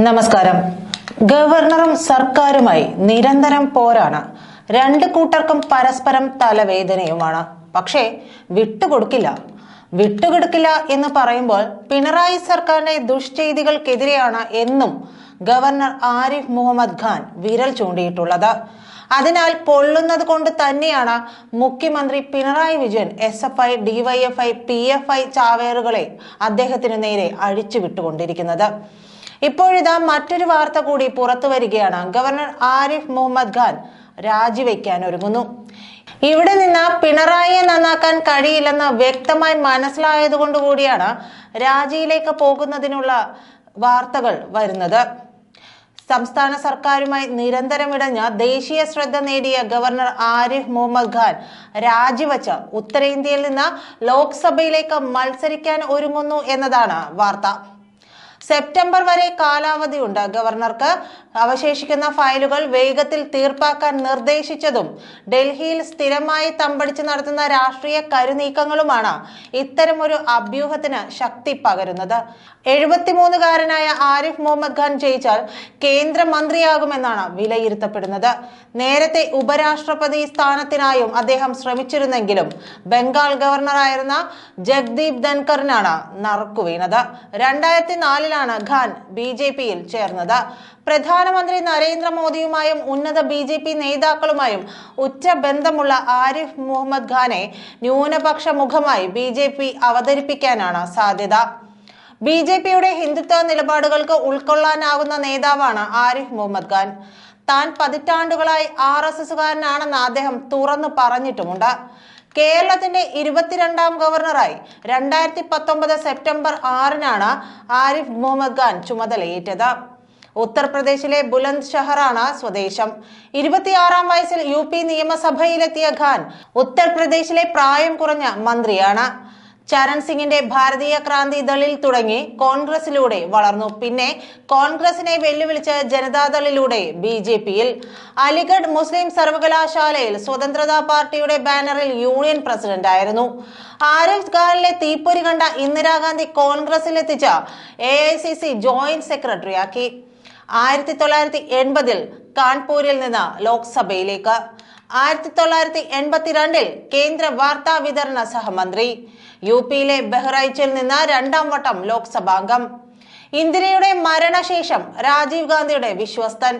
നമസ്കാരം. ഗവർണറും സർക്കാരുമായി നിരന്തരം പോരാണ്. രണ്ട് കൂട്ടർക്കും പരസ്പരം തലവേദനയുമാണ്. പക്ഷേ വിട്ടുകൊടുക്കില്ല. വിട്ടുകൊടുക്കില്ല എന്ന് പറയുമ്പോൾ പിണറായി സർക്കാരിന്റെ ദുഷ്ചെയ്തികൾക്കെതിരെയാണ് എന്നും ഗവർണർ ആരിഫ് മുഹമ്മദ് ഖാൻ വിരൽ ചൂണ്ടിയിട്ടുള്ളത്. അതിനാൽ പൊള്ളുന്നത് കൊണ്ട് തന്നെയാണ് മുഖ്യമന്ത്രി Pinarayi Vijayan S F I DYFI P F I ചാവേറുകളെ അദ്ദേഹത്തിന് നേരെ അഴിച്ചു വിട്ടുകൊണ്ടിരിക്കുന്നത്. ഇപ്പോഴിതാ മറ്റൊരു വാർത്ത കൂടി പുറത്തു വരികയാണ്. ഗവർണർ ആരിഫ് മുഹമ്മദ് ഖാൻ രാജിവെക്കാൻ ഒരുങ്ങുന്നു. ഇവിടെ നിന്ന് പിണറായിയെ നന്നാക്കാൻ കഴിയില്ലെന്ന് വ്യക്തമായി മനസ്സിലായതുകൊണ്ട് കൂടിയാണ് രാജിയിലേക്ക് പോകുന്നതിനുള്ള വാർത്തകൾ വരുന്നത്. സംസ്ഥാന സർക്കാരുമായി നിരന്തരം ഇടഞ്ഞ ദേശീയ ശ്രദ്ധ നേടിയ ഗവർണർ ആരിഫ് മുഹമ്മദ് ഖാൻ രാജിവെച്ച ഉത്തരേന്ത്യയിൽ നിന്ന് ലോക്സഭയിലേക്ക് മത്സരിക്കാൻ ഒരുങ്ങുന്നു എന്നതാണ് വാർത്ത. സെപ്റ്റംബർ വരെ കാലാവധിയുണ്ട് ഗവർണർക്ക്. അവശേഷിക്കുന്ന ഫയലുകൾ വേഗത്തിൽ തീർപ്പാക്കാൻ നിർദ്ദേശിച്ചതും ഡൽഹിയിൽ സ്ഥിരമായി തമ്പടിച്ച് നടത്തുന്ന രാഷ്ട്രീയ കരുനീക്കങ്ങളുമാണ് ഇത്തരമൊരു അഭ്യൂഹത്തിന് ശക്തി പകരുന്നത്. എഴുപത്തിമൂന്നുകാരനായ ആരിഫ് മുഹമ്മദ് ഖാൻ ജയിച്ചാൽ കേന്ദ്രമന്ത്രിയാകുമെന്നാണ് വിലയിരുത്തപ്പെടുന്നത്. നേരത്തെ ഉപരാഷ്ട്രപതി സ്ഥാനത്തിനായും അദ്ദേഹം ശ്രമിച്ചിരുന്നെങ്കിലും ബംഗാൾ ഗവർണറായിരുന്ന ജഗ്ദീപ് ധൻകറിനാണ് നറുക്കുവീണത്. രണ്ടായിരത്തി നാലിലാണ് ഖാൻ ബി ജെ പിയിൽ ചേർന്നത്. പ്രധാനമന്ത്രി നരേന്ദ്രമോദിയുമായും ഉന്നത ബി ജെ പി നേതാക്കളുമായും ഉറ്റ ബന്ധമുള്ള ആരിഫ് മുഹമ്മദ് ഖാനെ ന്യൂനപക്ഷ മുഖമായി ബി ജെ പി അവതരിപ്പിക്കാനാണ് സാധ്യത. ബി ജെ പിയുടെ ഹിന്ദുത്വ നിലപാടുകൾക്ക് ഉൾക്കൊള്ളാനാവുന്ന നേതാവാണ് ആരിഫ് മുഹമ്മദ് ഖാൻ. താൻ പതിറ്റാണ്ടുകളായി ആർ എസ് എസുകാരനാണെന്ന് അദ്ദേഹം തുറന്നു പറഞ്ഞിട്ടുമുണ്ട്. കേരളത്തിന്റെ ഇരുപത്തിരണ്ടാം ഗവർണറായി രണ്ടായിരത്തി പത്തൊമ്പത് സെപ്റ്റംബർ ആറിനാണ് ആരിഫ് മുഹമ്മദ് ഖാൻ ചുമതലയേറ്റത്. ഉത്തർപ്രദേശിലെ ബുലന്ദ് ഷഹറാണ് സ്വദേശം. ഇരുപത്തിയാറാം വയസ്സിൽ യു പി നിയമസഭയിലെത്തിയ ഖാൻ ഉത്തർപ്രദേശിലെ പ്രായം കുറഞ്ഞ മന്ത്രിയാണ്. ചരൺ സിംഗിന്റെ ഭാരതീയ ക്രാന്തി ദളിൽ തുടങ്ങി കോൺഗ്രസിലൂടെ വളർന്നു. പിന്നെ കോൺഗ്രസിനെ വെല്ലുവിളിച്ച് ജനതാദളിലൂടെ ബി ജെ പിയിൽ. അലിഗഡ് മുസ്ലിം സർവകലാശാലയിൽ സ്വതന്ത്രതാ പാർട്ടിയുടെ ബാനറിൽ യൂണിയൻ പ്രസിഡന്റ് ആയിരുന്നു ആരിഫ് ഖാനിലെ തീപ്പൊരി കണ്ട Indira Gandhi കോൺഗ്രസിലെത്തിച്ച A I C C joint സെക്രട്ടറിയാക്കി. ആയിരത്തി തൊള്ളായിരത്തി എൺപതിൽ കാൺപൂരിൽ നിന്ന് ലോക്സഭയിലേക്ക്. ആയിരത്തി തൊള്ളായിരത്തി എൺപത്തിരണ്ടിൽ കേന്ദ്ര വാർത്താ വിതരണ സഹമന്ത്രി. യു പിയിലെ ബഹ്റൈച്ചിൽ നിന്ന് രണ്ടാം വട്ടം ലോക്സഭാംഗം. ഇന്ദിരയുടെ മരണശേഷം രാജീവ് ഗാന്ധിയുടെ വിശ്വസ്തൻ.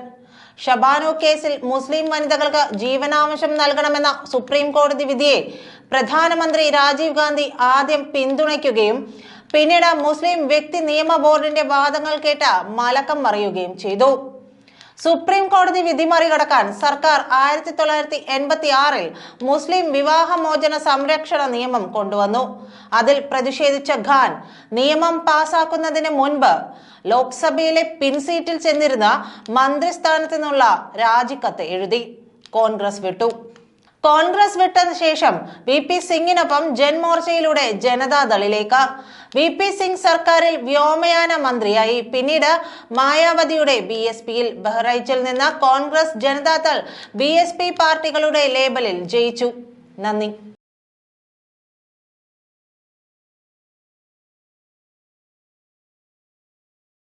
ഷബാനോ കേസിൽ മുസ്ലിം വനിതകൾക്ക് ജീവനാംശം നൽകണമെന്ന സുപ്രീം കോടതി വിധിയെ പ്രധാനമന്ത്രി രാജീവ് ഗാന്ധി ആദ്യം പിന്തുണയ്ക്കുകയും പിന്നീട് മുസ്ലിം വ്യക്തി നിയമ ബോർഡിന്റെ വാദങ്ങൾ കേട്ട് മലക്കം മറിയുകയും ചെയ്തു. സുപ്രീം കോടതി വിധി മറികടക്കാൻ സർക്കാർ ആയിരത്തി തൊള്ളായിരത്തി എൺപത്തി ആറിൽ മുസ്ലിം വിവാഹമോചന സംരക്ഷണ നിയമം കൊണ്ടുവന്നു. അതിൽ പ്രതിഷേധിച്ച ഖാൻ നിയമം പാസാക്കുന്നതിന് മുൻപ് ലോക്സഭയിലെ പിൻസീറ്റിൽ ചെന്നിരുന്ന മന്ത്രിസ്ഥാനത്തു നിന്നുള്ള രാജിക്കത്ത് എഴുതി. കോൺഗ്രസ് വിട്ടു. കോൺഗ്രസ് വിട്ട ശേഷം വി പി സിംഗിനൊപ്പം ജൻമോർച്ചയിലൂടെ ജനതാദളിലേക്ക്. വി പി സിംഗ് സർക്കാരിൽ വ്യോമയാന മന്ത്രിയായി. പിന്നീട് മായാവതിയുടെ ബി എസ് പിയിൽ ബഹ്റൈച്ചിൽ നിന്ന് Congress Janata Dal B S P പാർട്ടികളുടെ ലേബലിൽ ജയിച്ചു. നന്ദി.